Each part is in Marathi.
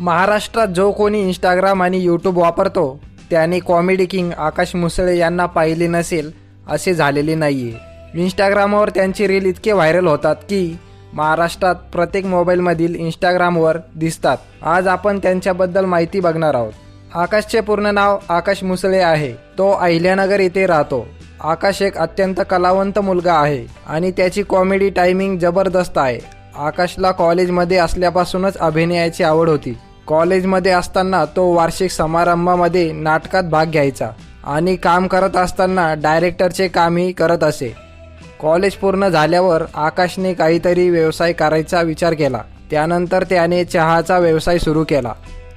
महाराष्ट्रात जो कोणी इंस्टाग्राम आणि यूट्यूब वापरतो त्याने कॉमेडी किंग आकाश मुसळे यांना पाहिले नसेल असे झालेले नाही आहे इंस्टाग्रामवर त्यांची रील इतके व्हायरल होतात की महाराष्ट्रात प्रत्येक मोबाईलमधील इंस्टाग्रामवर दिसतात. आज आपण त्यांच्याबद्दल माहिती बघणार आहोत. आकाशचे पूर्ण नाव आकाश मुसळे आहे. तो अहिल्यानगर येथे राहतो. आकाश एक अत्यंत कलावंत मुलगा आहे आणि त्याची कॉमेडी टायमिंग जबरदस्त आहे. आकाशला कॉलेजमध्ये असल्यापासूनच अभिनयाची आवड होती. कॉलेजमध्ये असताना तो वार्षिक समारंभामध्ये नाटकात भाग घ्यायचा आणि काम करत असताना डायरेक्टरचे कामही करत असे. कॉलेज पूर्ण झाल्यावर आकाशने काहीतरी व्यवसाय करायचा विचार केला. त्यानंतर त्याने चहाचा व्यवसाय सुरू केला.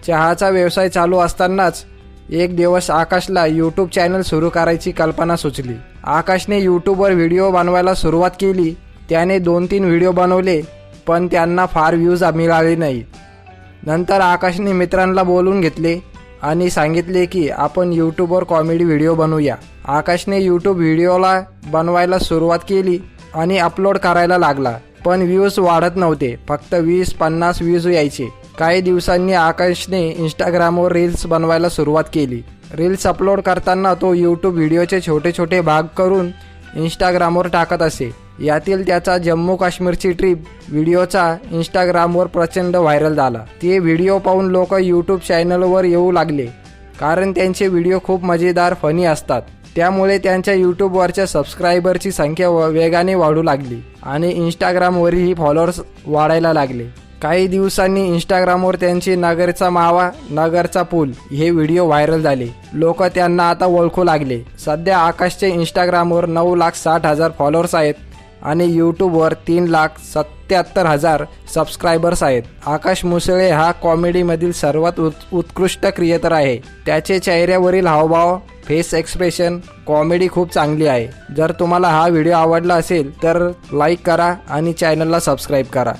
चहाचा व्यवसाय चालू असतानाच एक दिवस आकाशला यूट्यूब चॅनल सुरू करायची कल्पना सुचली. आकाशने यूट्यूबवर व्हिडिओ बनवायला सुरुवात केली. त्याने दोन तीन व्हिडिओ बनवले पण त्यांना फार व्ह्यूज मिळाले नाही नंतर आकाशने मित्रांना बोलून घेतले आणि सांगितले की आपण यूट्यूबवर कॉमेडी व्हिडिओ बनवूया. आकाशने यूट्यूब व्हिडिओला बनवायला सुरुवात केली आणि अपलोड करायला लागला. पण व्ह्यूज वाढत नव्हते. फक्त वीस पन्नास व्ह्यूज यायचे. काही दिवसांनी आकाशने इंस्टाग्रामवर रील्स बनवायला सुरुवात केली. रील्स अपलोड करताना तो यूट्यूब व्हिडिओचे छोटे छोटे भाग करून इंस्टाग्रामवर टाकत असे. यातील त्याचा जम्मू काश्मीरची ट्रिप व्हिडिओचा इंस्टाग्रामवर प्रचंड व्हायरल झाला. ते व्हिडिओ पाहून लोक यूट्यूब चॅनलवर येऊ लागले. कारण त्यांचे व्हिडिओ खूप मजेदार फनी असतात. त्यामुळे त्यांच्या यूट्यूबवरच्या सबस्क्रायबरची संख्या व- वेगाने वाढू लागली आणि इंस्टाग्रामवरही फॉलोअर्स वाढायला लागले. काही दिवसांनी इंस्टाग्रामवर त्यांचे नगरचा मावा नगरचा पूल हे व्हिडिओ व्हायरल झाले. लोक त्यांना आता ओळखू लागले. सध्या आकाशचे इंस्टाग्रामवर नऊ लाख साठ हजार फॉलोअर्स आहेत. आणि यूट्यूबवर तीन लाख सत्याहत्तर हजार सबस्क्रायबर्स आहेत. आकाश मुसळे हा कॉमेडीमधील सर्वात उत् उत्कृष्ट क्रिएटर आहे. त्याचे चेहऱ्यावरील हावभाव फेस एक्सप्रेशन कॉमेडी खूप चांगली आहे. जर तुम्हाला हा व्हिडिओ आवडला असेल तर लाईक करा आणि चॅनलला सबस्क्राईब करा.